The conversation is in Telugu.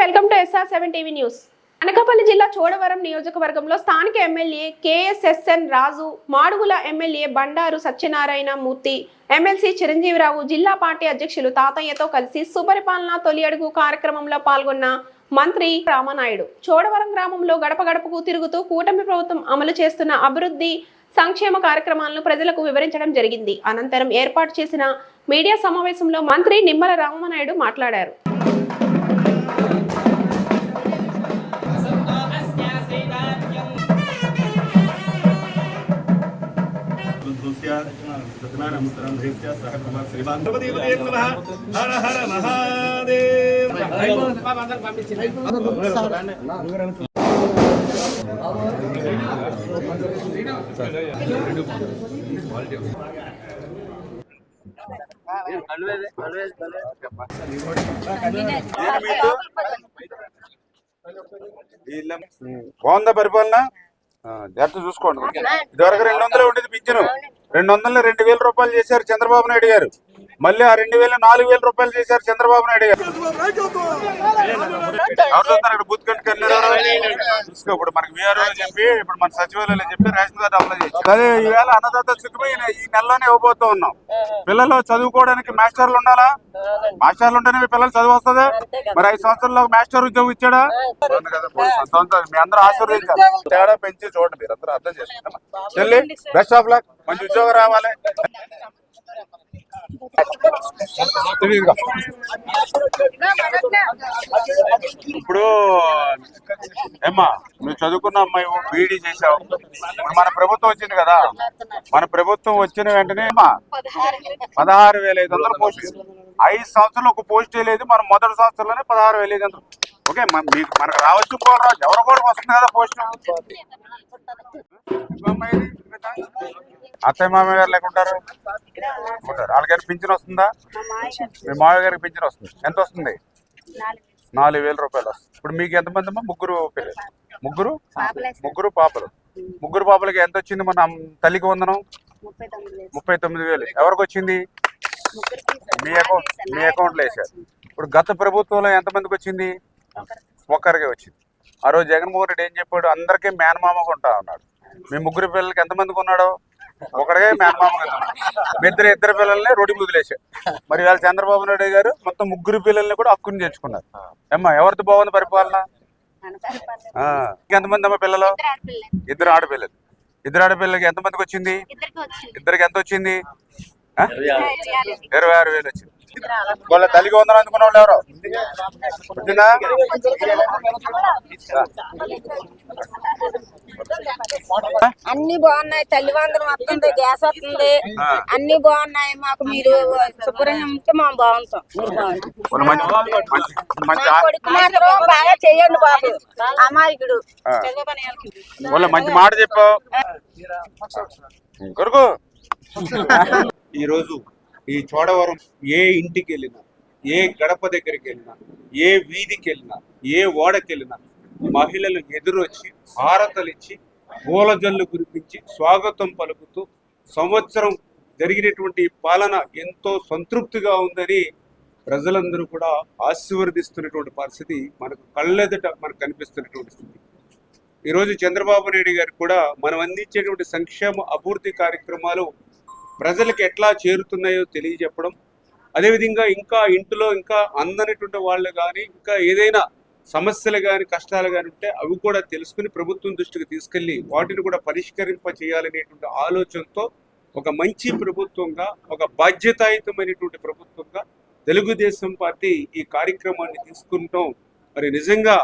సెవెన్ టీవీ న్యూస్ అనకాపల్లి జిల్లా చోడవరం నియోజకవర్గంలో స్థానిక MLA KSSN Raju Madugula MLA Bandaru Satyanarayana Murthy MLC Chiranjeevi Rao జిల్లా పార్టీ అధ్యక్షులు తాతయ్యతో కలిసి సుపరిపాలన తొలి అడుగు కార్యక్రమంలో పాల్గొన్న మంత్రి రామనాయుడు. చోడవరం గ్రామంలో గడప గడపకు తిరుగుతూ కూటమి ప్రభుత్వం అమలు చేస్తున్న అభివృద్ధి సంక్షేమ కార్యక్రమాలను ప్రజలకు వివరించడం జరిగింది. అనంతరం ఏర్పాటు చేసిన మీడియా సమావేశంలో మంత్రి నిమ్మల రామనాయుడు మాట్లాడారు. హర హర మహాదేవ్ బాగుందా పరిపాలన? జాగ్రత్త చూసుకోండి. ఇదివరకు రెండు వందలు ఉండేది పింఛను. రెండు వందలు రెండు వేల రూపాయలు చేశారు చంద్రబాబు నాయుడు గారు. మళ్ళీ ఆ రెండు వేల నాలుగు వేల రూపాయలు చేశారు చంద్రబాబు నాయుడు గారు. బూత్ కట్టి చూసుకో ఇప్పుడు మనకి వీఆర్ఓ చెప్పి ఇప్పుడు మన సచివాలయంలో చెప్పి రేషన్ కార్డు అప్లై చేసి అదే ఈవేళ అన్నదాత సుఖమే ఈ- నెలలోనే ఇవ్వబోతూ ఉన్నాం. పిల్లలు చదువుకోవడానికి మాస్టర్లు ఉండాలా? మాస్టర్లు ఉంటేనే పిల్లలు చదువు వస్తుందా? మరి ఐదు సంవత్సరాల్లో మాస్టర్ ఉద్యోగం ఇచ్చాడా. మీ అందరూ ఆశీర్వదించాలి. తేడా పెంచి చూడండి మీరు అందరూ అర్థం చేసుకోండి చెల్లి బెస్ట్ ఆఫ్ లక్ మంచి ఉద్యోగం రావాలి. ఇప్పుడు ఏమ్మా నువ్వు చదువుకున్న అమ్మాయి బీడీ చేసావు ఇప్పుడు మన ప్రభుత్వం వచ్చింది కదా. మన ప్రభుత్వం వచ్చిన వెంటనే పదహారు వేల ఐదు వందల పోస్ట్ ఐదు సంవత్సరాలు ఒక పోస్ట్ వేయలేదు మనం మొదటి సంవత్సరంలోనే పదహారు వేల ఐదు వందలు. ఓకే మీకు మనకు రావచ్చు పోరాదు ఎవరు కూడా వస్తుంది కదా పోస్ట్? అత్తయ్య మామయ్య గారు లేకుంటారు? ఉంటారు. వాళ్ళకి పింఛన్ వస్తుందా? మీ మామయ్య గారికి పింఛన్ వస్తుంది. ఎంత వస్తుంది? నాలుగు వేల. రూపాయలు వస్తుంది. ఇప్పుడు మీకు ఎంతమంది అమ్మా? ముగ్గురు పిల్లలు. ముగ్గురు? ముగ్గురు పాపలు. ముగ్గురు పాపలకి ఎంత వచ్చింది మన తల్లికి వందనం? ముప్పై తొమ్మిది వేలు. ఎవరికి వచ్చింది? మీ అకౌంట్ మీ అకౌంట్లో వేసారు. ఇప్పుడు గత ప్రభుత్వంలో ఎంతమందికి వచ్చింది? ఒక్కరికే వచ్చింది. ఆ రోజు జగన్మోహన్ రెడ్డి ఏం చెప్పాడు? అందరికీ మేనమామగా ఉంటా అన్నాడు. మీ ముగ్గురు పిల్లలకి ఎంతమందికి ఉన్నాడు? ఒకరికే మేనమామగా ఉన్నాడు మీ ఇద్దరు ఇద్దరు పిల్లల్ని రోడ్డు వదిలేశారు. మరి వాళ్ళ చంద్రబాబు నాయుడు గారు మొత్తం ముగ్గురు పిల్లల్ని కూడా హక్కుని చేర్చుకున్నారు. ఏమ్మా ఎవరిది బాగుంది పరిపాలన? ఆ, ఎంతమంది అమ్మ పిల్లలు? ఇద్దరు ఆడపిల్లలు. ఇద్దరు ఆడపిల్లలకి ఎంతమందికి వచ్చింది? ఇద్దరికి ఎంత వచ్చింది? ఇరవై ఆరు వేలు వచ్చింది. వాళ్ళ తల్లికి వందలు అందుకున్న వాళ్ళు ఎవరు? వచ్చిందా అన్ని బాగున్నాయి తల్లి వందనం వస్తుంది గ్యాస్ వస్తుంది. అన్ని బాగున్నాయి. మాకు మీరు శుభ్రంగా ఉంటే మేము బాగుంటాం. కొడుకు మాత్రం బాగా చెయ్యండి బాబు. అమాయకుడు. వాళ్ళ మంచి మాట చెప్పావు కొరకు ఈరోజు ఈ చోడవరం ఏ ఇంటికి వెళ్ళినా ఏ గడప దగ్గరికి వెళ్ళినా ఏ వీధికి వెళ్ళినా ఏ ఓడకి వెళ్ళినా మహిళలు ఎదురొచ్చి హారతలు ఇచ్చి పూలజల్లు కురిపించి స్వాగతం పలుకుతూ సంవత్సరం జరిగినటువంటి పాలన ఎంతో సంతృప్తిగా ఉందని ప్రజలందరూ కూడా ఆశీర్వదిస్తున్నటువంటి పరిస్థితి మనకు కళ్ళెదుట మనకు కనిపిస్తున్నటువంటి స్థితి. ఈరోజు చంద్రబాబు నాయుడు గారు కూడా మనం అందించేటువంటి సంక్షేమ అభివృద్ధి కార్యక్రమాలు ప్రజలకు ఎట్లా చేరుతున్నాయో తెలియజెప్పడం. అదేవిధంగా ఇంకా ఇంటిలో ఇంకా అందనటువంటి వాళ్ళు కానీ ఇంకా ఏదైనా సమస్యలు కానీ కష్టాలు కానీ ఉంటే అవి కూడా తెలుసుకుని ప్రభుత్వం దృష్టికి తీసుకెళ్ళి వాటిని కూడా పరిష్కరింప చేయాలనేటువంటి ఆలోచనతో ఒక మంచి ప్రభుత్వంగా ఒక బాధ్యతాయుతమైనటువంటి ప్రభుత్వంగా తెలుగుదేశం పార్టీ ఈ కార్యక్రమాన్ని తీసుకుంటాం. మరి నిజంగా